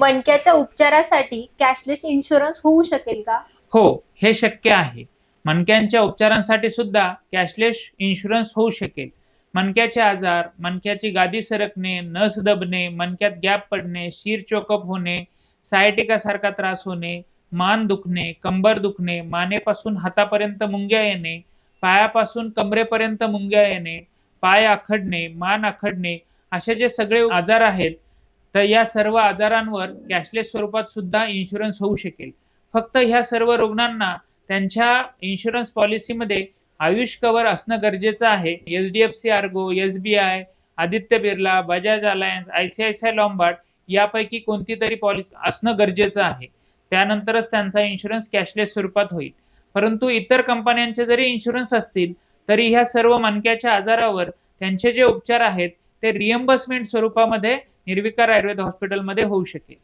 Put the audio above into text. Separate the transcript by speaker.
Speaker 1: मणक्याच्या उपचारासाठी cashless insurance होऊ शकेल का?
Speaker 2: हो हे शक्य आहे. मणक्यांच्या उपचारांसाठी सुद्धा कॅशलेस इन्शुरन्स होऊ शकेल. मणक्याचे आजार मणक्याची गादी सरकणे नस दबणे मणक्यात गॅप पडणे शिर चोकअप होणे सायटिकासारखा त्रास होणे मान दुखणे कंबर दुखणे मानेपासून हातापर्यंत मुंग्या येणे पायापासून कमरेपर्यंत मुंग्या येणे पाय आखडणे मान आखडणे असे जे सगळे आजार आहेत तर या सर्व आजारांवर कॅशलेस स्वरूपात सुद्धा इन्शुरन्स होऊ शकेल. फक्त ह्या सर्व रुग्णांना त्यांच्या इन्शुरन्स पॉलिसीमध्ये आयुष कवर असणं गरजेचं आहे. H D F C Ergo S B I Aditya Birla Bajaj Allianz I C I C I Lombard यापैकी कोणती तरी पॉलिसी असणं गरजेचं आहे. त्यानंतरच त्यांचा इन्शुरन्स कॅशलेस स्वरूपात होईल. परंतु इतर कंपन्यांचे जरी इन्शुरन्स असतील तरी ह्या सर्व मणक्याच्या आजारावर त्यांचे जे उपचार आहेत ते रिएम्बर्समेंट स्वरूपामध्ये निर्विकार आयुर्वेद हॉस्पिटलमध्ये होऊ शकेल.